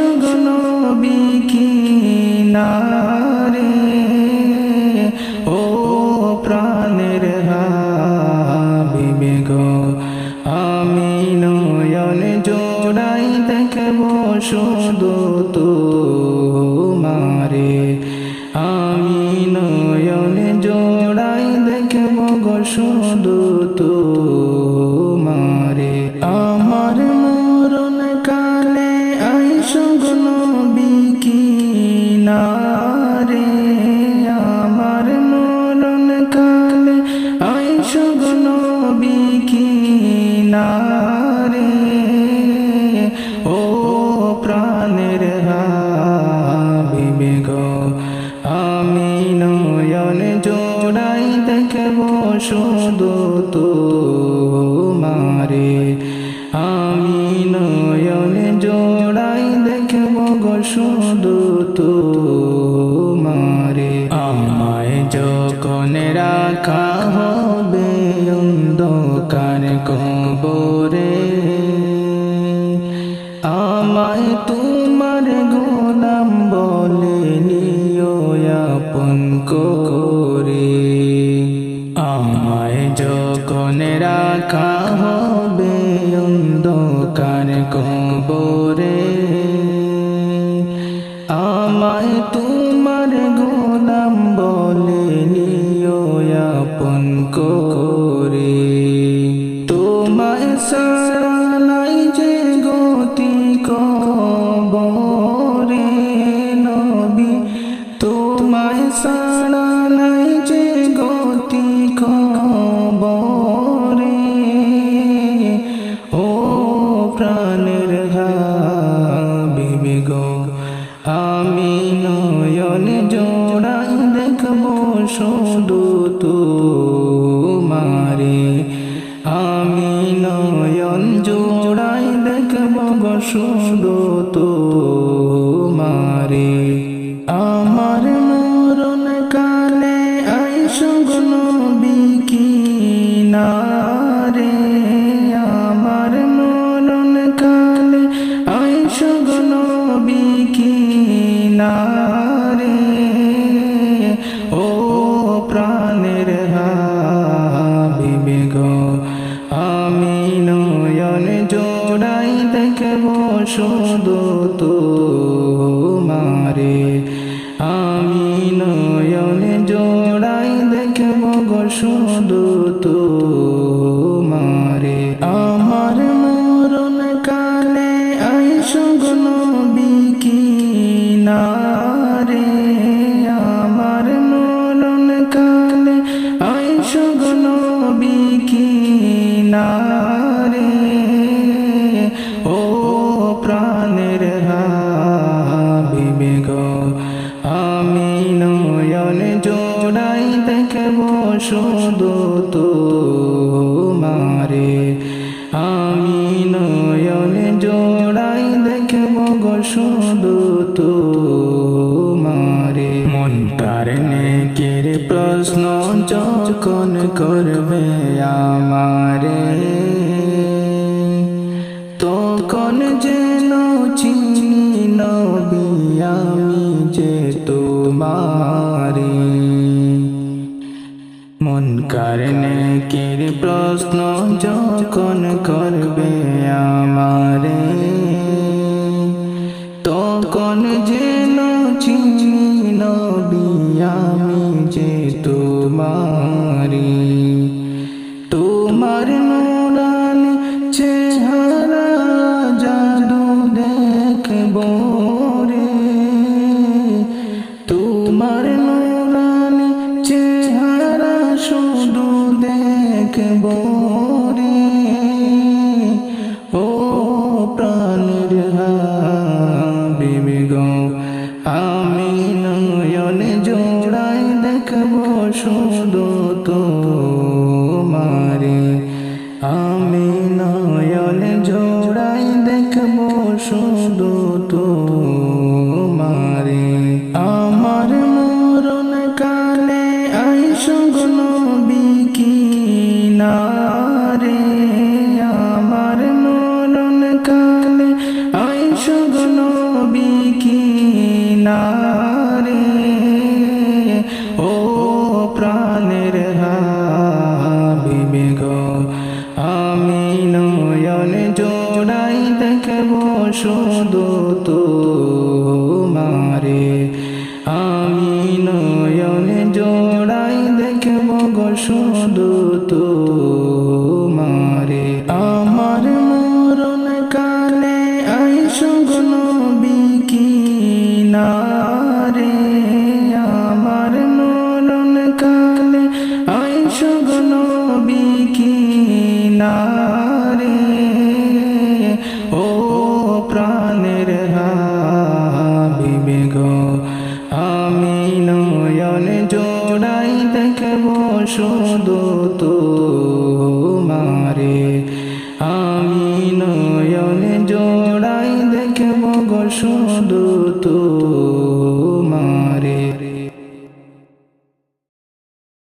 সুগনবী কিনারে, ও প্রাণের হাবিবে গো আমি নয়ন জোড়াই দেখব শুধু তো মারে আমি নয়ন জোড়াই দেখব গো শুধু তো শুধু তোমারে। আমি নয়ন জোড়াই দেখব গো শুধু তোমারে। আমায় যখন রাখা হবে অন্ধকার কবরে, আমায় তোমার গোলাম বলে নিও আপন করে আমায় যখন রাখা হবে অন্ধকার কবরে। আমায় তোমার হাবিবে গো আমি নয়ন জোড়া দেখব শুধু তোমারে। আমি নয়ন জোড়াই দেখব গো শুধু শুধু তোমারে। আমি নয়ন জোড়াই দেখব গো শুধু তোমারে। আমার মরণ কালে আইস বিকি নারে শুধু তোমারে। আমি নয়ন জোড়াই দেখব গো শুধু তোমারে। মন তার নেকের প্রশ্ন যখন করবে আমারে প্রশ্ন যখন দেখব রে ও প্রাণের হাবিবে আমি নয়ন জোড়াই দেখব শুধু তোমারে। আমি নয়ন জোড়াই দেখব শুধু তোমারে। আমার মরণ কালে আইস শুধু তো মারে আমি নয়নে জোড়াই দেখব গো শুধু তো নয়ন জোড়াই দেখব গো শুধু